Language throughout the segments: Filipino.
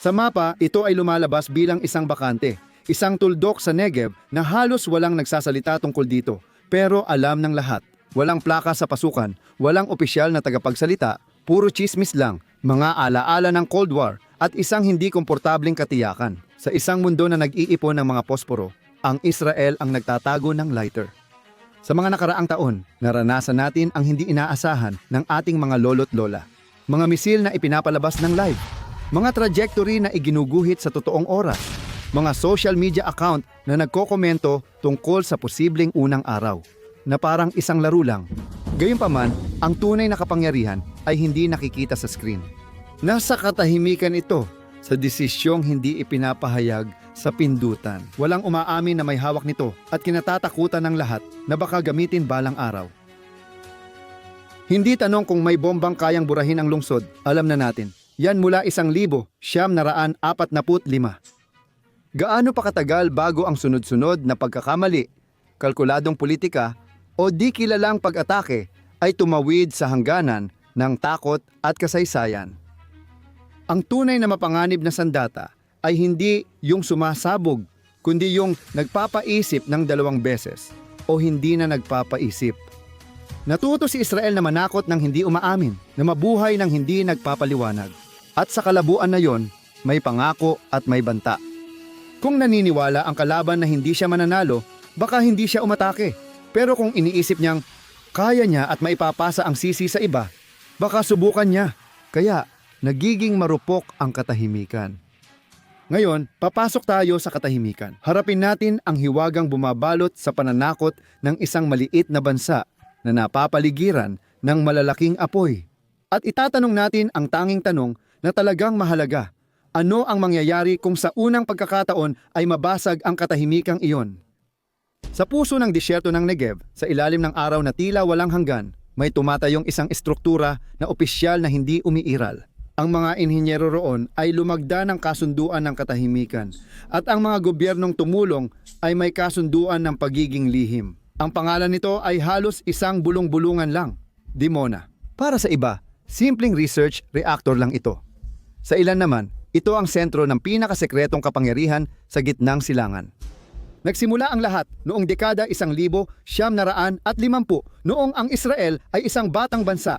Sa mapa, ito ay lumalabas bilang isang bakante, isang tuldok sa Negev na halos walang nagsasalita tungkol dito, pero alam ng lahat. Walang plaka sa pasukan, walang opisyal na tagapagsalita, puro chismis lang, mga alaala ng Cold War at isang hindi komportabling katiyakan. Sa isang mundo na nag-iipon ng mga posporo, ang Israel ang nagtatago ng lighter. Sa mga nakaraang taon, naranasan natin ang hindi inaasahan ng ating mga lolo't lola. Mga misil na ipinapalabas ng live, mga trajectory na iginuguhit sa totoong oras, mga social media account na nagkokomento tungkol sa posibleng unang araw, na parang isang laro lang. Gayunpaman, ang tunay na kapangyarihan ay hindi nakikita sa screen. Nasa katahimikan ito, sa desisyong hindi ipinapahayag sa pindutan. Walang umaamin na may hawak nito at kinatatakutan ng lahat na baka gamitin balang araw. Hindi tanong kung may bombang kayang burahin ang lungsod, alam na natin. Yan mula isang libo, siyam na raan apat na lima. Gaano pa katagal bago ang sunod-sunod na pagkakamali, kalkuladong politika o di kilalang pag-atake ay tumawid sa hangganan ng takot at kasaysayan. Ang tunay na mapanganib na sandata ay hindi yung sumasabog, kundi yung nagpapaisip ng dalawang beses o hindi na nagpapaisip. Natuto si Israel na manakot ng hindi umaamin, na mabuhay ng hindi nagpapaliwanag. At sa kalabuan na yon, may pangako at may banta. Kung naniniwala ang kalaban na hindi siya mananalo, baka hindi siya umatake. Pero kung iniisip niyang kaya niya at maipapasa ang sisi sa iba, baka subukan niya. Kaya nagiging marupok ang katahimikan. Ngayon, papasok tayo sa katahimikan. Harapin natin ang hiwagang bumabalot sa pananakot ng isang maliit na bansa na napapaligiran ng malalaking apoy. At itatanong natin ang tanging tanong na talagang mahalaga. Ano ang mangyayari kung sa unang pagkakataon ay mabasag ang katahimikang iyon? Sa puso ng disyerto ng Negev, sa ilalim ng araw na tila walang hanggan, may tumatayong isang estruktura na opisyal na hindi umiiral. Ang mga inhinyero roon ay lumagda ng kasunduan ng katahimikan at ang mga gobyernong tumulong ay may kasunduan ng pagiging lihim. Ang pangalan nito ay halos isang bulong-bulungan lang, Dimona. Para sa iba, simpleng research reactor lang ito. Sa ilan naman, ito ang sentro ng pinakasekretong kapangyarihan sa gitnang silangan. Nagsimula ang lahat noong dekada isang libo, siyam na raan at limampu noong ang Israel ay isang batang bansa.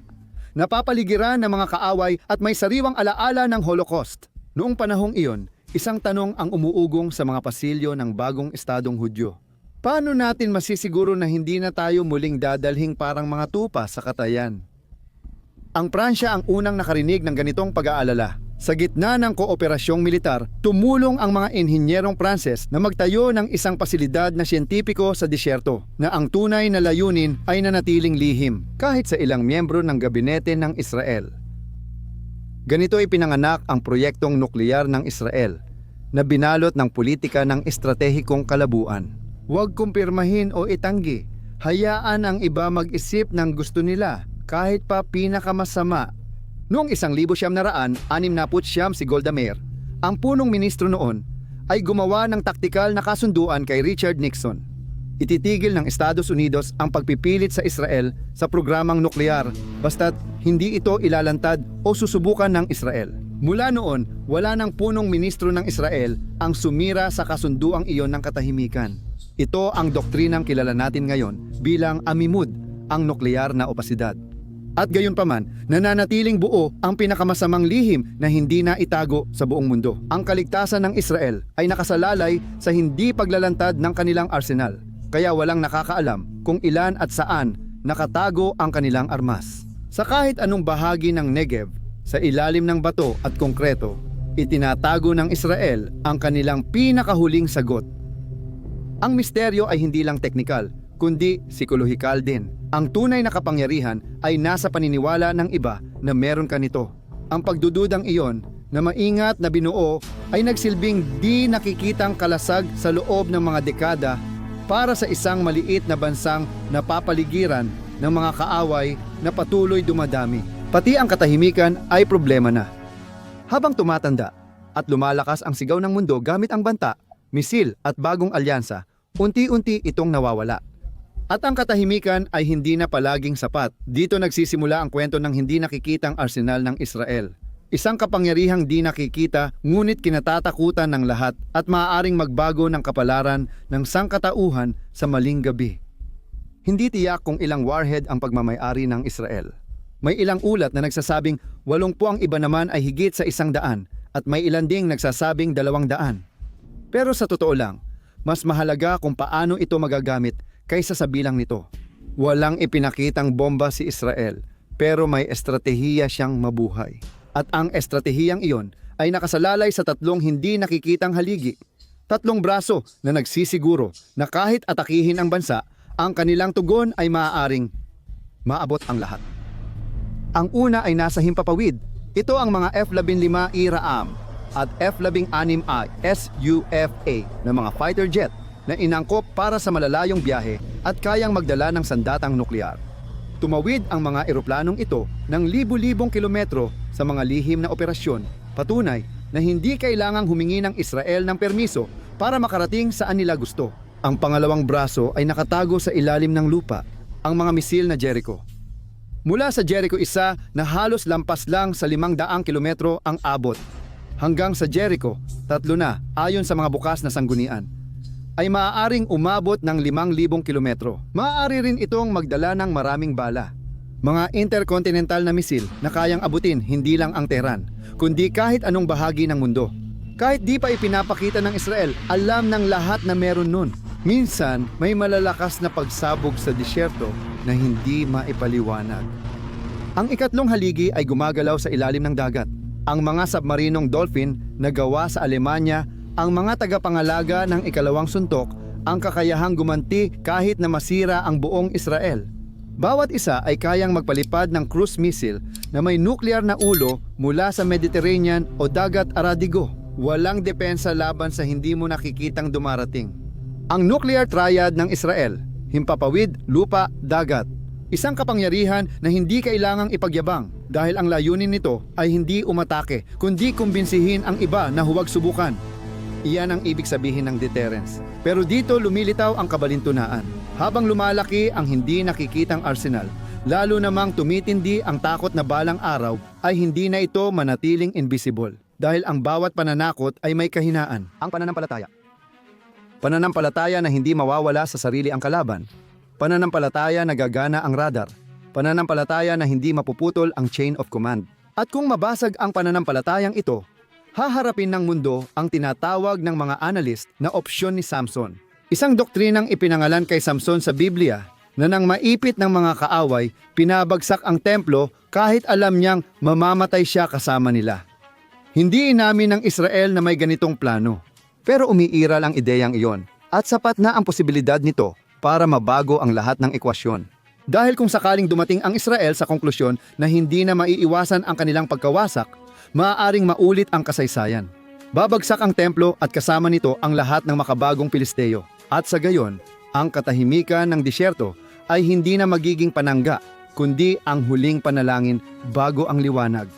Napapaligiran ng mga kaaway at may sariwang alaala ng Holocaust. Noong panahong iyon, isang tanong ang umuugong sa mga pasilyo ng bagong estadong Hudyo. Paano natin masisiguro na hindi na tayo muling dadalhing parang mga tupa sa katayan? Ang Pransya ang unang nakarinig ng ganitong pag-aalala. Sa gitna ng kooperasyong militar, tumulong ang mga inhinyerong Pranses na magtayo ng isang pasilidad na siyentipiko sa disyerto na ang tunay na layunin ay nanatiling lihim kahit sa ilang miyembro ng gabinete ng Israel. Ganito ipinanganak ang proyektong nuklear ng Israel na binalot ng politika ng estratehikong kalabuan. Huwag kumpirmahin o itanggi. Hayaan ang iba mag-isip ng gusto nila kahit pa pinakamasama Noong isang libo siyam na raan, anim na siyam si Golda Meir, ang punong ministro noon, ay gumawa ng taktikal na kasunduan kay Richard Nixon. Ititigil ng Estados Unidos ang pagpipilit sa Israel sa programang nuklear basta't hindi ito ilalantad o susubukan ng Israel. Mula noon, wala ng punong ministro ng Israel ang sumira sa kasunduang iyon ng katahimikan. Ito ang doktrinang kilala natin ngayon bilang Amimud, ang nukleyar na opasidad. At gayon paman, nananatiling buo ang pinakamasamang lihim na hindi na itago sa buong mundo. Ang kaligtasan ng Israel ay nakasalalay sa hindi paglalantad ng kanilang arsenal. Kaya walang nakakaalam kung ilan at saan nakatago ang kanilang armas. Sa kahit anong bahagi ng Negev, sa ilalim ng bato at konkreto, itinatago ng Israel ang kanilang pinakahuling sagot. Ang misteryo ay hindi lang teknikal, kundi psikolohikal din. Ang tunay na kapangyarihan ay nasa paniniwala ng iba na meron ka nito. Ang pagdududang iyon na maingat na binuo ay nagsilbing di nakikitang kalasag sa loob ng mga dekada para sa isang maliit na bansang napapaligiran ng mga kaaway na patuloy dumadami. Pati ang katahimikan ay problema na. Habang tumatanda at lumalakas ang sigaw ng mundo gamit ang banta, misil at bagong alyansa, unti-unti itong nawawala. At ang katahimikan ay hindi na palaging sapat. Dito nagsisimula ang kwento ng hindi nakikitang arsenal ng Israel. Isang kapangyarihang di nakikita ngunit kinatatakutan ng lahat at maaaring magbago ng kapalaran ng sangkatauhan sa maling gabi. Hindi tiyak kung ilang warhead ang pagmamayari ng Israel. May ilang ulat na nagsasabing walongpu ang iba naman ay higit sa isang daan at may ilan ding nagsasabing dalawang daan. Pero sa totoo lang, mas mahalaga kung paano ito magagamit kaysa sa bilang nito. Walang ipinakitang bomba si Israel, pero may estratehiya siyang mabuhay. At ang estratehiyang iyon ay nakasalalay sa tatlong hindi nakikitang haligi. Tatlong braso na nagsisiguro na kahit atakihin ang bansa, ang kanilang tugon ay maaaring maabot ang lahat. Ang una ay nasa himpapawid. Ito ang mga F-15 IRAM at F-16I SUFA na mga fighter jet na inangkop para sa malalayong biyahe at kayang magdala ng sandatang nuklear. Tumawid ang mga eroplanong ito ng libu-libong kilometro sa mga lihim na operasyon, patunay na hindi kailangang humingi ng Israel ng permiso para makarating saan nila gusto. Ang pangalawang braso ay nakatago sa ilalim ng lupa, ang mga misil na Jericho. Mula sa Jericho isa na halos lampas lang sa limang daang kilometro ang abot. Hanggang sa Jericho, tatlo na ayon sa mga bukas na sanggunian ay maaaring umabot ng 5,000 kilometro. Maaari rin itong magdala ng maraming bala. Mga intercontinental na misil na kayang abutin hindi lang ang Tehran, kundi kahit anong bahagi ng mundo. Kahit di pa ipinapakita ng Israel, alam ng lahat na meron nun. Minsan, may malalakas na pagsabog sa disyerto na hindi maipaliwanag. Ang ikatlong haligi ay gumagalaw sa ilalim ng dagat. Ang mga submarinong dolphin na gawa sa Alemanya ang mga tagapangalaga ng ikalawang suntok ang kakayahang gumanti kahit na masira ang buong Israel. Bawat isa ay kayang magpalipad ng cruise missile na may nuclear na ulo mula sa Mediterranean o dagat Aradigo. Walang depensa laban sa hindi mo nakikitang dumarating. Ang nuclear triad ng Israel, himpapawid, lupa, dagat. Isang kapangyarihan na hindi kailangang ipagyabang dahil ang layunin nito ay hindi umatake, kundi kumbinsihin ang iba na huwag subukan. Iyan ang ibig sabihin ng deterrence. Pero dito lumilitaw ang kabalintunaan. Habang lumalaki ang hindi nakikitang arsenal, lalo namang tumitindi ang takot na balang araw, ay hindi na ito manatiling invisible. Dahil ang bawat pananakot ay may kahinaan. Ang pananampalataya. Pananampalataya na hindi mawawala sa sarili ang kalaban. Pananampalataya na gagana ang radar. Pananampalataya na hindi mapuputol ang chain of command. At kung mabasag ang pananampalatayang ito, haharapin ng mundo ang tinatawag ng mga analyst na opsyon ni Samson. Isang doktrinang ipinangalan kay Samson sa Biblia na nang maipit ng mga kaaway, pinabagsak ang templo kahit alam niyang mamamatay siya kasama nila. Hindi inamin ng Israel na may ganitong plano, pero umiiral ang ideyang iyon at sapat na ang posibilidad nito para mabago ang lahat ng ekwasyon. Dahil kung sakaling dumating ang Israel sa konklusyon na hindi na maiiwasan ang kanilang pagkawasak, maaaring maulit ang kasaysayan. Babagsak ang templo at kasama nito ang lahat ng makabagong Pilisteo. At sa gayon, ang katahimikan ng disyerto ay hindi na magiging panangga, kundi ang huling panalangin bago ang liwanag.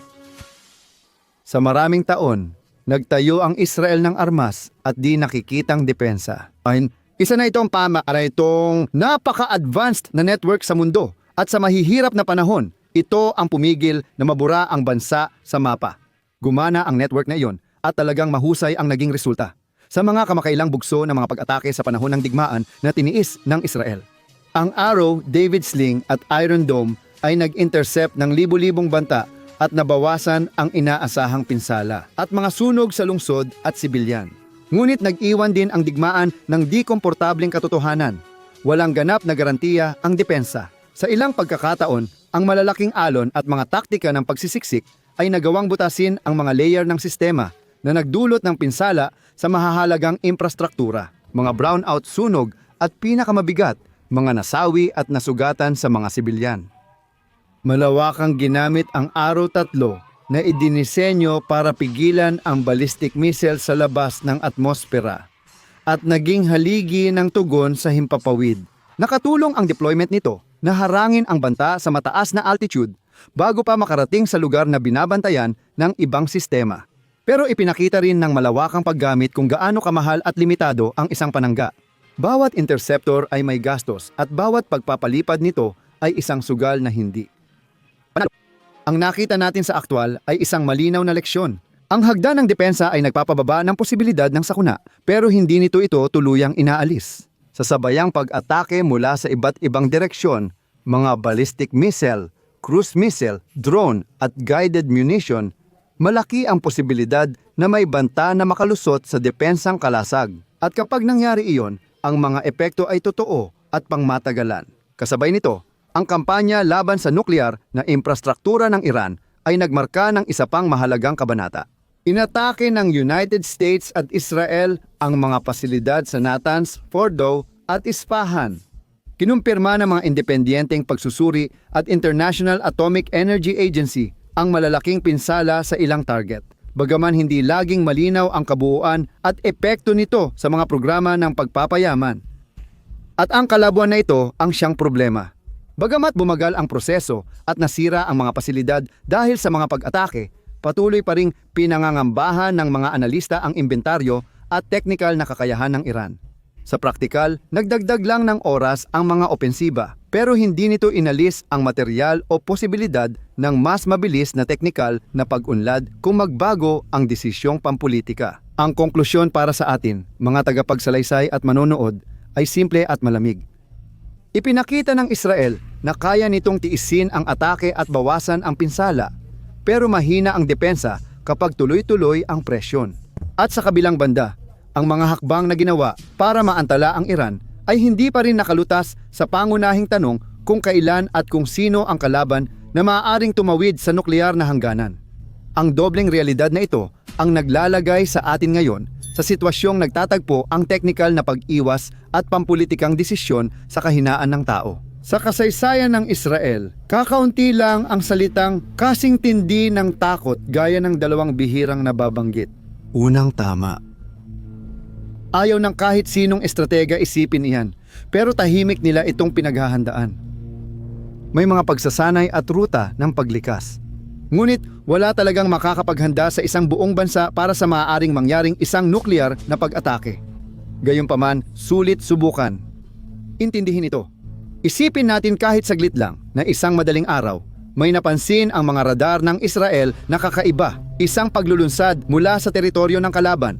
Sa maraming taon, nagtayo ang Israel ng armas at di nakikitang depensa. Ay, isa na itong pamara itong napaka-advanced na network sa mundo at sa mahihirap na panahon, ito ang pumigil na mabura ang bansa sa mapa. Gumana ang network na iyon at talagang mahusay ang naging resulta sa mga kamakailang bugso ng mga pag-atake sa panahon ng digmaan na tiniis ng Israel. Ang Arrow, David Sling at Iron Dome ay nag-intercept ng libu-libong banta at nabawasan ang inaasahang pinsala at mga sunog sa lungsod at sibilyan. Ngunit nag-iwan din ang digmaan ng di komportabling katotohanan. Walang ganap na garantiya ang depensa. Sa ilang pagkakataon, ang malalaking alon at mga taktika ng pagsisiksik ay nagawang butasin ang mga layer ng sistema na nagdulot ng pinsala sa mahahalagang infrastruktura, mga brownout sunog at pinakamabigat, mga nasawi at nasugatan sa mga sibilyan. Malawakang ginamit ang Araw tatlo na idinisenyo para pigilan ang ballistic missile sa labas ng atmosfera at naging haligi ng tugon sa himpapawid. Nakatulong ang deployment nito na harangin ang banta sa mataas na altitude bago pa makarating sa lugar na binabantayan ng ibang sistema. Pero ipinakita rin ng malawakang paggamit kung gaano kamahal at limitado ang isang panangga. Bawat interceptor ay may gastos at bawat pagpapalipad nito ay isang sugal na hindi. Ang nakita natin sa aktwal ay isang malinaw na leksyon. Ang hagda ng depensa ay nagpapababa ng posibilidad ng sakuna, pero hindi nito ito tuluyang inaalis. Sa sabayang pag-atake mula sa iba't ibang direksyon, mga ballistic missile, cruise missile, drone at guided munition, malaki ang posibilidad na may banta na makalusot sa depensang kalasag. At kapag nangyari iyon, ang mga epekto ay totoo at pangmatagalan. Kasabay nito, ang kampanya laban sa nuklear na infrastruktura ng Iran ay nagmarka ng isa pang mahalagang kabanata. Inatake ng United States at Israel ang mga pasilidad sa Natanz, Fordo at Isfahan. Kinumpirma ng mga independenteng pagsusuri at International Atomic Energy Agency ang malalaking pinsala sa ilang target. Bagaman hindi laging malinaw ang kabuuan at epekto nito sa mga programa ng pagpapayaman. At ang kalabuan na ito ang siyang problema. Bagamat bumagal ang proseso at nasira ang mga pasilidad dahil sa mga pag-atake, patuloy pa ring pinangangambahan ng mga analista ang inventaryo at teknikal na kakayahan ng Iran. Sa praktikal, nagdagdag lang ng oras ang mga opensiba pero hindi nito inalis ang material o posibilidad ng mas mabilis na teknikal na pag-unlad kung magbago ang desisyong pampolitika. Ang konklusyon para sa atin, mga tagapagsalaysay at manonood, ay simple at malamig. Ipinakita ng Israel na kaya nitong tiisin ang atake at bawasan ang pinsala, pero mahina ang depensa kapag tuloy-tuloy ang presyon. At sa kabilang banda, ang mga hakbang na ginawa para maantala ang Iran ay hindi pa rin nakalutas sa pangunahing tanong kung kailan at kung sino ang kalaban na maaaring tumawid sa nuklear na hangganan. Ang dobleng realidad na ito ang naglalagay sa atin ngayon sa sitwasyong nagtatagpo ang teknikal na pag-iwas at pampulitikang desisyon sa kahinaan ng tao. Sa kasaysayan ng Israel, kakaunti lang ang salitang kasing tindi ng takot gaya ng dalawang bihirang nababanggit. Unang tama. Ayaw ng kahit sinong estratega isipin iyan, pero tahimik nila itong pinaghahandaan. May mga pagsasanay at ruta ng paglikas. Ngunit wala talagang makakapaghanda sa isang buong bansa para sa maaaring mangyaring isang nuklear na pag-atake. Gayunpaman, sulit subukan. Intindihin ito. Isipin natin kahit saglit lang na isang madaling araw, may napansin ang mga radar ng Israel na kakaiba, isang paglulunsad mula sa teritoryo ng kalaban,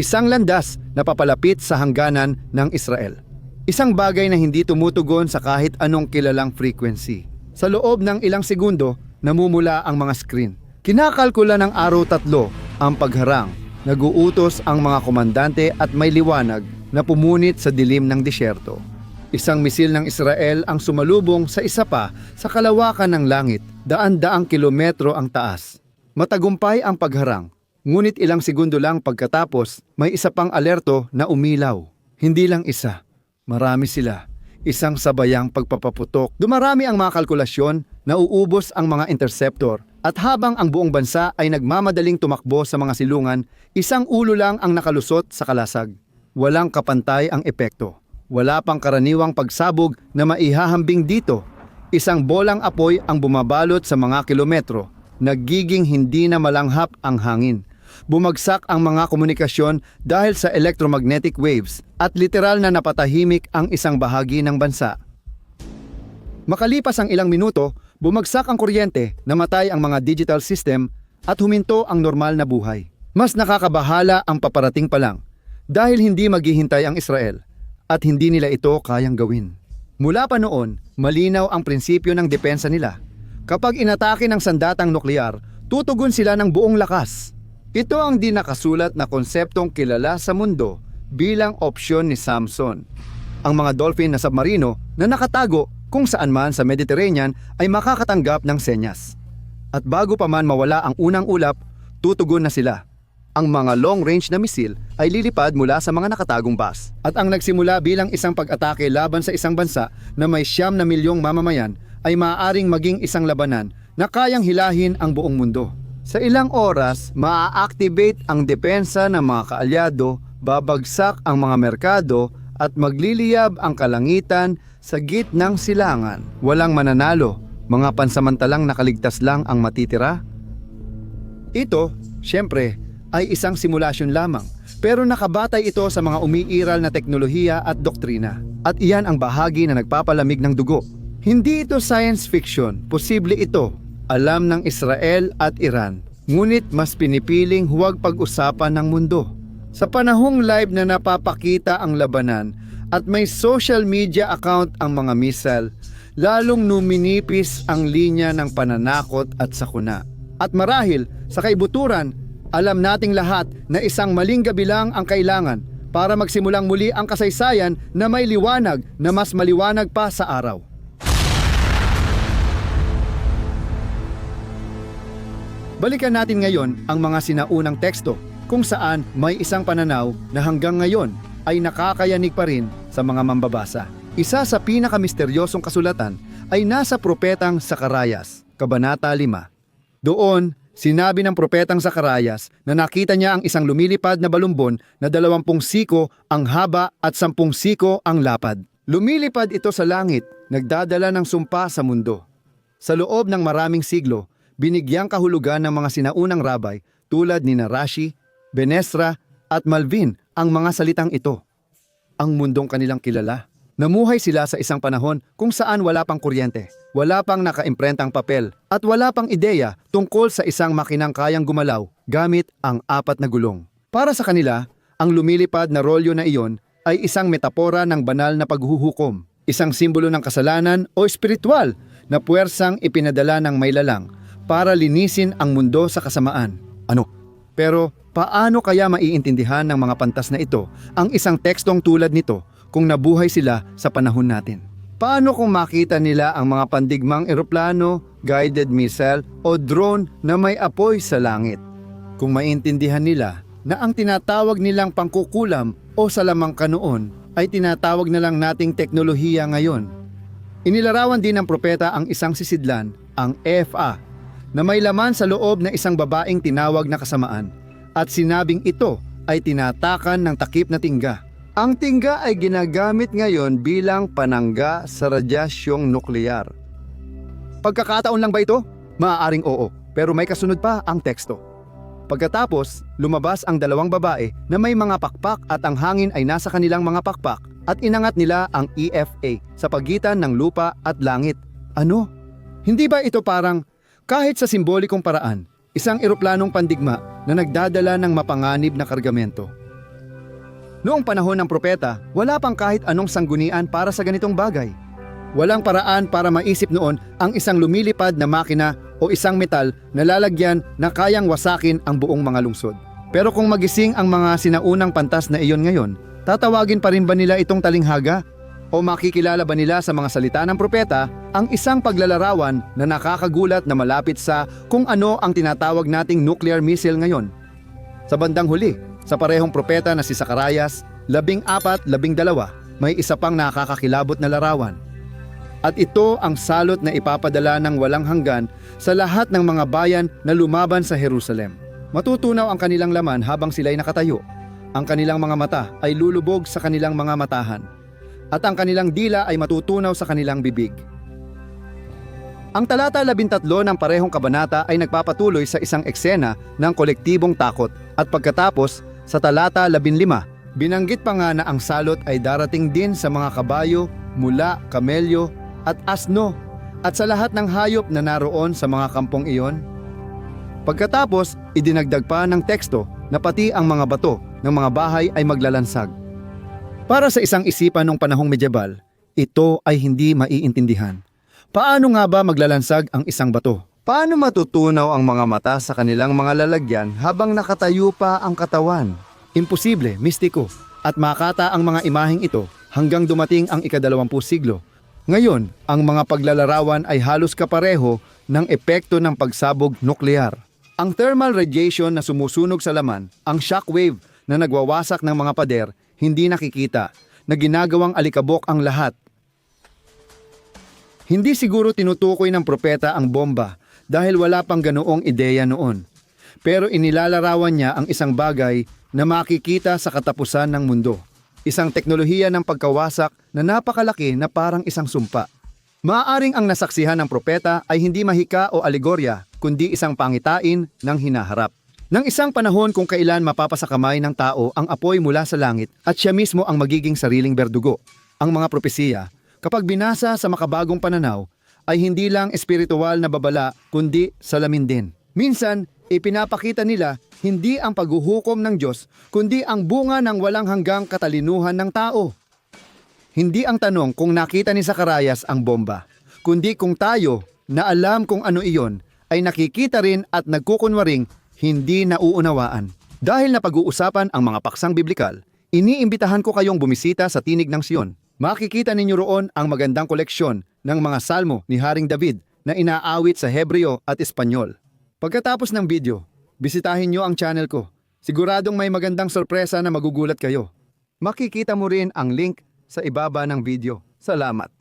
isang landas na papalapit sa hangganan ng Israel. Isang bagay na hindi tumutugon sa kahit anong kilalang frequency. Sa loob ng ilang segundo, namumula ang mga screen. Kinakalkula ng araw tatlo ang pagharang. Naguutos ang mga komandante at may liwanag na pumunit sa dilim ng disyerto. Isang misil ng Israel ang sumalubong sa isa pa sa kalawakan ng langit, daan-daang kilometro ang taas. Matagumpay ang pagharang, ngunit ilang segundo lang pagkatapos may isa pang alerto na umilaw. Hindi lang isa, marami sila. Isang sabayang pagpapaputok. Dumarami ang mga kalkulasyon, nauubos ang mga interceptor, at habang ang buong bansa ay nagmamadaling tumakbo sa mga silungan, isang ulo lang ang nakalusot sa kalasag. Walang kapantay ang epekto. Wala pang karaniwang pagsabog na maihahambing dito. Isang bolang apoy ang bumabalot sa mga kilometro. Nagiging hindi na malanghap ang hangin. Bumagsak ang mga komunikasyon dahil sa electromagnetic waves at literal na napatahimik ang isang bahagi ng bansa. Makalipas ang ilang minuto, bumagsak ang kuryente, namatay ang mga digital system at huminto ang normal na buhay. Mas nakakabahala ang paparating pa lang dahil hindi maghihintay ang Israel at hindi nila ito kayang gawin. Mula pa noon, malinaw ang prinsipyo ng depensa nila. Kapag inatake ng sandatang nuklear, tutugon sila ng buong lakas. Ito ang di nakasulat na konseptong kilala sa mundo bilang opsyon ni Samson. Ang mga dolphin na submarino na nakatago kung saan man sa Mediterranean ay makakatanggap ng senyas. At bago pa man mawala ang unang ulap, tutugon na sila. Ang mga long-range na misil ay lilipad mula sa mga nakatagong bus. At ang nagsimula bilang isang pag-atake laban sa isang bansa na may siyam na milyong mamamayan ay maaaring maging isang labanan na kayang hilahin ang buong mundo. Sa ilang oras, maa-activate ang depensa ng mga kaalyado, babagsak ang mga merkado at magliliyab ang kalangitan sa gitnang silangan. Walang mananalo, mga pansamantalang nakaligtas lang ang matitira. Ito, siyempre, ay isang simulasyon lamang. Pero nakabatay ito sa mga umiiral na teknolohiya at doktrina. At iyan ang bahagi na nagpapalamig ng dugo. Hindi ito science fiction, posible ito. Alam ng Israel at Iran. Ngunit mas pinipiling huwag pag-usapan ng mundo. Sa panahong live na napapakita ang labanan at may social media account ang mga misal, lalong numinipis ang linya ng pananakot at sakuna. At marahil, sa kaibuturan, alam nating lahat na isang maling gabi lang ang kailangan para magsimulang muli ang kasaysayan na may liwanag na mas maliwanag pa sa araw. Balikan natin ngayon ang mga sinaunang teksto kung saan may isang pananaw na hanggang ngayon ay nakakayanig pa rin sa mga mambabasa. Isa sa pinakamisteryosong kasulatan ay nasa propetang Sakarayas, Kabanata 5. Doon, sinabi ng propetang Sakarayas na nakita niya ang isang lumilipad na balumbon na dalawampung siko ang haba at sampung siko ang lapad. Lumilipad ito sa langit, nagdadala ng sumpa sa mundo. Sa loob ng maraming siglo, binigyang kahulugan ng mga sinaunang rabay tulad ni Rashi, Benesra at Malvin ang mga salitang ito. Ang mundong kanilang kilala. Namuhay sila sa isang panahon kung saan wala pang kuryente, wala pang nakaimprentang papel, at wala pang ideya tungkol sa isang makinang kayang gumalaw gamit ang apat na gulong. Para sa kanila, ang lumilipad na rolyo na iyon ay isang metapora ng banal na paghuhukom, isang simbolo ng kasalanan o espiritual na puwersang ipinadala ng may lalang para linisin ang mundo sa kasamaan. Ano? Pero paano kaya maiintindihan ng mga pantas na ito ang isang tekstong tulad nito kung nabuhay sila sa panahon natin? Paano kung makita nila ang mga pandigmang eroplano, guided missile o drone na may apoy sa langit? Kung maintindihan nila na ang tinatawag nilang pangkukulam o salamangka noon ay tinatawag na lang nating teknolohiya ngayon. Inilarawan din ng propeta ang isang sisidlan, ang EFA, na may laman sa loob na isang babaeng tinawag na kasamaan at sinabing ito ay tinatakan ng takip na tingga. Ang tingga ay ginagamit ngayon bilang panangga sa radyasyong nuklear. Pagkakataon lang ba ito? Maaaring oo, pero may kasunod pa ang teksto. Pagkatapos, lumabas ang dalawang babae na may mga pakpak at ang hangin ay nasa kanilang mga pakpak at inangat nila ang EFA sa pagitan ng lupa at langit. Ano? Hindi ba ito parang kahit sa simbolikong paraan, isang eroplanong pandigma na nagdadala ng mapanganib na kargamento? Noong panahon ng propeta, wala pang kahit anong sanggunian para sa ganitong bagay. Walang paraan para maisip noon ang isang lumilipad na makina o isang metal na lalagyan na kayang wasakin ang buong mga lungsod. Pero kung magising ang mga sinaunang pantas na iyon ngayon, tatawagin pa rin ba nila itong talinghaga? O makikilala ba nila sa mga salita ng propeta ang isang paglalarawan na nakakagulat na malapit sa kung ano ang tinatawag nating nuclear missile ngayon? Sa bandang huli, sa parehong propeta na si Sakarayas, labing apat, labing dalawa, may isa pang nakakakilabot na larawan. At ito ang salot na ipapadala ng walang hanggan sa lahat ng mga bayan na lumaban sa Jerusalem. Matutunaw ang kanilang laman habang sila'y nakatayo. Ang kanilang mga mata ay lulubog sa kanilang mga matahan. At ang kanilang dila ay matutunaw sa kanilang bibig. Ang talata 13 ng parehong kabanata ay nagpapatuloy sa isang eksena ng kolektibong takot at pagkatapos sa talata 15, binanggit pa nga na ang salot ay darating din sa mga kabayo, mula, kamelyo at asno at sa lahat ng hayop na naroon sa mga kampong iyon. Pagkatapos, idinagdag pa ng teksto na pati ang mga bato ng mga bahay ay maglalansag. Para sa isang isipan ng panahong medyebal, ito ay hindi maiintindihan. Paano nga ba maglalansag ang isang bato? Paano matutunaw ang mga mata sa kanilang mga lalagyan habang nakatayo pa ang katawan? Imposible, mistiko, at makata ang mga imaheng ito hanggang dumating ang ikadalawampu siglo. Ngayon, ang mga paglalarawan ay halos kapareho ng epekto ng pagsabog nuklear. Ang thermal radiation na sumusunog sa laman, ang shockwave na nagwawasak ng mga pader, hindi nakikita, na ginagawang alikabok ang lahat. Hindi siguro tinutukoy ng propeta ang bomba dahil wala pang ganoong ideya noon. Pero inilalarawan niya ang isang bagay na makikita sa katapusan ng mundo. Isang teknolohiya ng pagkawasak na napakalaki na parang isang sumpa. Maaaring ang nasaksihan ng propeta ay hindi mahika o alegorya, kundi isang pangitain ng hinaharap. Nang isang panahon kung kailan mapapasakamay ng tao ang apoy mula sa langit at siya mismo ang magiging sariling berdugo. Ang mga propesiya, kapag binasa sa makabagong pananaw, ay hindi lang espiritual na babala kundi salamin din. Minsan, ipinapakita nila hindi ang paghuhukom ng Diyos kundi ang bunga ng walang hanggang katalinuhan ng tao. Hindi ang tanong kung nakita ni Zacarias ang bomba, kundi kung tayo na alam kung ano iyon ay nakikita rin at nagkukunwaring hindi nauunawaan. Dahil na pag-uusapan ang mga paksang biblikal, iniimbitahan ko kayong bumisita sa Tinig ng Sion. Makikita ninyo roon ang magandang koleksyon ng mga salmo ni Haring David na inaawit sa Hebreo at Espanyol. Pagkatapos ng video, bisitahin nyo ang channel ko. Siguradong may magandang sorpresa na magugulat kayo. Makikita mo rin ang link sa ibaba ng video. Salamat.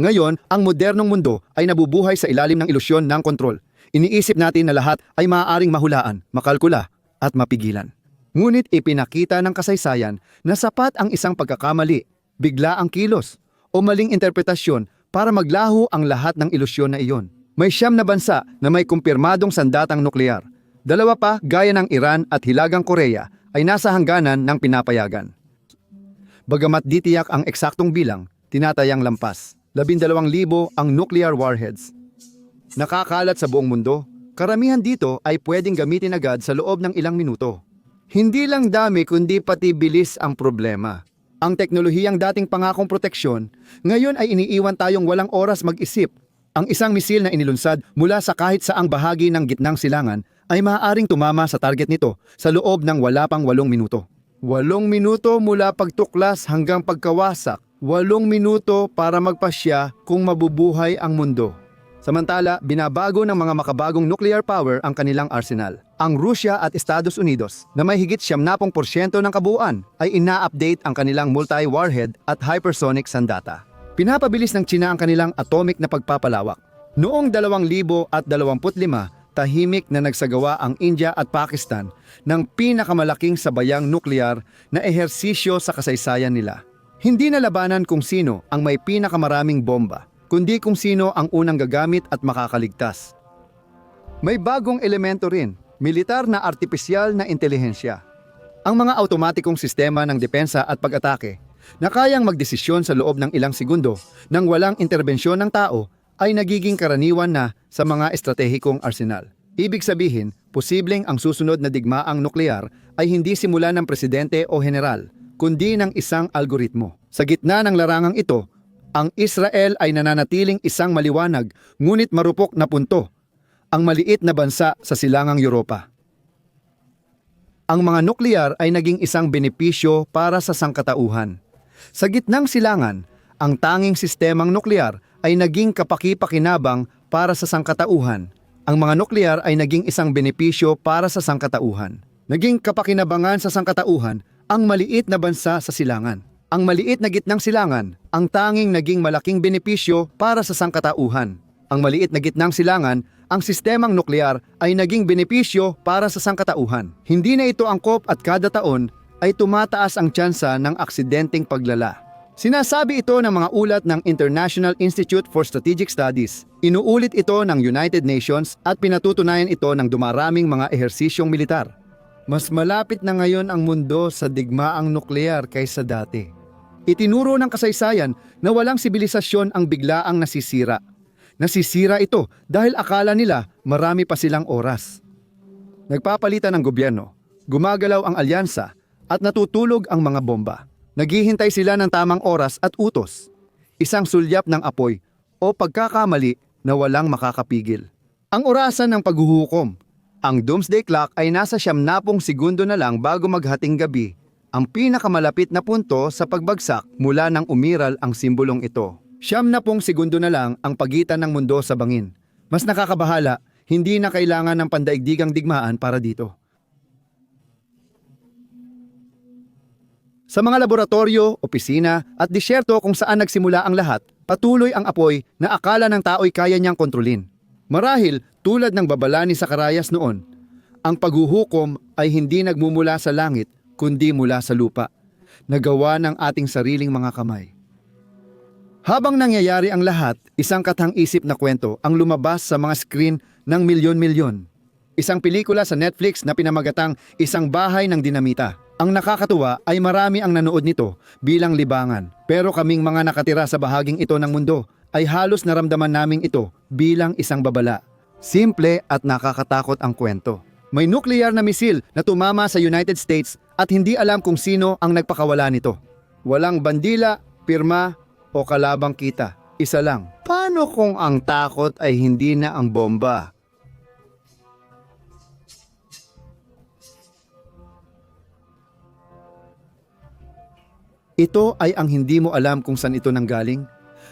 Ngayon, ang modernong mundo ay nabubuhay sa ilalim ng ilusyon ng kontrol. Iniisip natin na lahat ay maaaring mahulaan, makalkula, at mapigilan. Ngunit ipinakita ng kasaysayan na sapat ang isang pagkakamali, bigla ang kilos, o maling interpretasyon para maglaho ang lahat ng ilusyon na iyon. May siyam na bansa na may kumpirmadong sandatang nuklear. Dalawa pa, gaya ng Iran at Hilagang Korea, ay nasa hangganan ng pinapayagan. Bagamat di tiyak ang eksaktong bilang, tinatayang lampas. Labindalawang libo ang nuclear warheads. Nakakalat sa buong mundo, karamihan dito ay pwedeng gamitin agad sa loob ng ilang minuto. Hindi lang dami kundi pati bilis ang problema. Ang teknolohiyang dating pangakong proteksyon, ngayon ay iniiwan tayong walang oras mag-isip. Ang isang misil na inilunsad mula sa kahit saang bahagi ng gitnang silangan ay maaaring tumama sa target nito sa loob ng wala pang walong minuto. Walong minuto mula pagtuklas hanggang pagkawasak. Walong minuto para magpasya kung mabubuhay ang mundo. Samantala, binabago ng mga makabagong nuclear power ang kanilang arsenal. Ang Rusya at Estados Unidos, na may higit 70% ng kabuuan, ay ina-update ang kanilang multi-warhead at hypersonic sandata. Pinapabilis ng China ang kanilang atomic na pagpapalawak. Noong 2025, tahimik na nagsagawa ang India at Pakistan ng pinakamalaking sabayang nuklear na ehersisyo sa kasaysayan nila. Hindi na labanan kung sino ang may pinakamaraming bomba, kundi kung sino ang unang gagamit at makakaligtas. May bagong elemento rin, militar na artipisyal na intelihensya. Ang mga automatikong sistema ng depensa at pag-atake na kayang magdesisyon sa loob ng ilang segundo nang walang interbensyon ng tao ay nagiging karaniwan na sa mga estratehikong arsenal. Ibig sabihin, posibleng ang susunod na digmaang nuklear ay hindi simula ng presidente o general, kundi ng isang algoritmo. Sa gitna ng larangang ito, ang Israel ay nananatiling isang maliwanag ngunit marupok na punto, ang maliit na bansa sa silangang Europa. Ang mga nuklear ay naging isang benepisyo para sa sangkatauhan. Sa gitnang silangan, ang tanging sistemang nuklear ay naging kapaki-pakinabang para sa sangkatauhan. Ang mga nuklear ay naging isang benepisyo para sa sangkatauhan. Naging kapakinabangan sa sangkatauhan ang maliit na bansa sa silangan. Ang maliit na gitnang silangan ang tanging naging malaking benepisyo para sa sangkatauhan. Ang maliit na gitnang silangan, ang sistemang nuklear ay naging benepisyo para sa sangkatauhan. Hindi na ito angkop at kada taon ay tumataas ang tsansa ng aksidenteng paglala. Sinasabi ito ng mga ulat ng International Institute for Strategic Studies. Inuulit ito ng United Nations at pinatutunayan ito ng dumaraming mga ehersisyong militar. Mas malapit na ngayon ang mundo sa digmaang nuklear kaysa dati. Itinuro ng kasaysayan na walang sibilisasyon ang biglaang nasisira. Nasisira ito dahil akala nila marami pa silang oras. Nagpapalitan ng gobyerno, gumagalaw ang alyansa at natutulog ang mga bomba. Naghihintay sila ng tamang oras at utos. Isang sulyap ng apoy o pagkakamali na walang makakapigil. Ang orasan ng paghuhukom. Ang doomsday clock ay nasa siyamnapong segundo na lang bago maghating gabi. Ang pinakamalapit na punto sa pagbagsak mula nang umiral ang simbolong ito. Siyam na pong segundo na lang ang pagitan ng mundo sa bangin. Mas nakakabahala, hindi na kailangan ng pandaigdigang digmaan para dito. Sa mga laboratorio, opisina at disyerto kung saan nagsimula ang lahat, patuloy ang apoy na akala ng tao'y kaya niyang kontrolin. Marahil, tulad ng babala ni Sakarayas noon, ang paghuhukom ay hindi nagmumula sa langit kundi mula sa lupa, nagawa ng ating sariling mga kamay. Habang nangyayari ang lahat, isang katang-isip na kwento ang lumabas sa mga screen ng milyon-milyon. Isang pelikula sa Netflix na pinamagatang Isang Bahay ng Dinamita. Ang nakakatuwa ay marami ang nanood nito bilang libangan. Pero kaming mga nakatira sa bahaging ito ng mundo ay halos naramdaman naming ito bilang isang babala. Simple at nakakatakot ang kwento. May nuclear na misil na tumama sa United States at hindi alam kung sino ang nagpakawala nito. Walang bandila, pirma o kalabang kita. Isa lang. Paano kung ang takot ay hindi na ang bomba? Ito ay ang hindi mo alam kung saan ito nanggaling.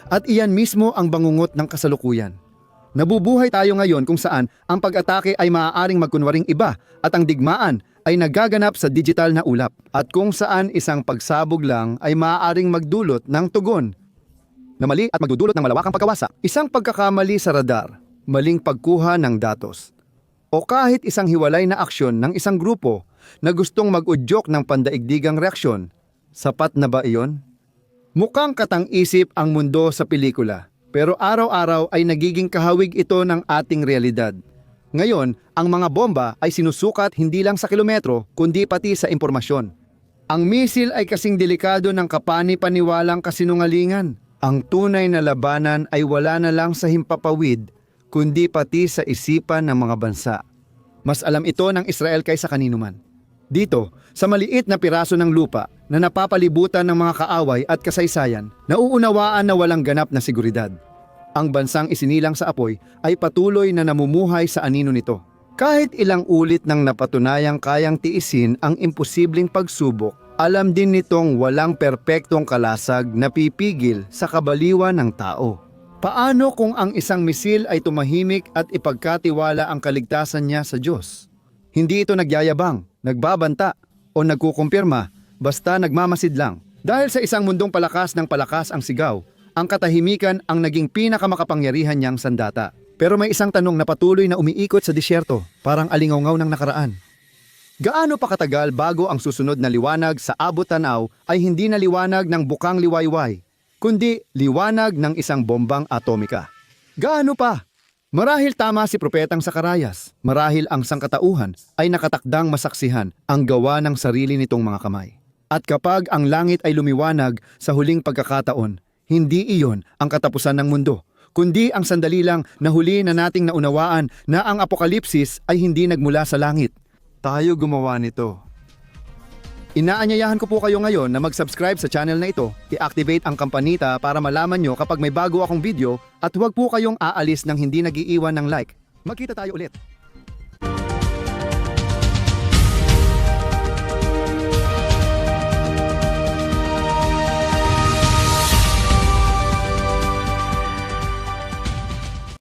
At iyan mismo ang bangungot ng kasalukuyan. Nabubuhay tayo ngayon kung saan ang pag-atake ay maaaring magkunwaring iba at ang digmaan ay nagaganap sa digital na ulap at kung saan isang pagsabog lang ay maaaring magdulot ng tugon na mali at magdudulot ng malawakang pagkawasak. Isang pagkakamali sa radar, maling pagkuha ng datos, o kahit isang hiwalay na aksyon ng isang grupo na gustong mag-udyok ng pandaigdigang reaksyon, sapat na ba iyon? Mukhang katang-isip ang mundo sa pelikula, pero araw-araw ay nagiging kahawig ito ng ating realidad. Ngayon, ang mga bomba ay sinusukat hindi lang sa kilometro, kundi pati sa impormasyon. Ang misil ay kasing delikado ng kapani-paniwalang kasinungalingan. Ang tunay na labanan ay wala na lang sa himpapawid, kundi pati sa isipan ng mga bansa. Mas alam ito ng Israel kaysa kanino man. Dito, sa maliit na piraso ng lupa na napapalibutan ng mga kaaway at kasaysayan, nauunawaan na walang ganap na seguridad. Ang bansang isinilang sa apoy ay patuloy na namumuhay sa anino nito. Kahit ilang ulit nang napatunayang kayang tiisin ang imposibleng pagsubok, alam din nitong walang perpektong kalasag na pipigil sa kabaliwan ng tao. Paano kung ang isang misil ay tumahimik at ipagkatiwala ang kaligtasan niya sa Diyos? Hindi ito nagyayabang, nagbabanta, o nagkukumpirma, basta nagmamasid lang. Dahil sa isang mundong palakas ng palakas ang sigaw, ang katahimikan ang naging pinakamakapangyarihan niyang sandata. Pero may isang tanong na patuloy na umiikot sa disyerto, parang alingaw ng nakaraan. Gaano pa katagal bago ang susunod na liwanag sa abot tanaw ay hindi na liwanag ng bukang liwayway, kundi liwanag ng isang bombang atomika? Gaano pa? Marahil tama si Propetang Sakarayas, marahil ang sangkatauhan ay nakatakdang masaksihan ang gawa ng sarili nitong mga kamay. At kapag ang langit ay lumiwanag sa huling pagkakataon, hindi iyon ang katapusan ng mundo, kundi ang sandali lang na huli na nating naunawaan na ang apokalipsis ay hindi nagmula sa langit. Tayo gumawa nito. Inaanyayahan ko po kayo ngayon na mag-subscribe sa channel na ito, i-activate ang kampanita para malaman nyo kapag may bago akong video at huwag po kayong aalis ng hindi nagiiwan ng like. Magkita tayo ulit.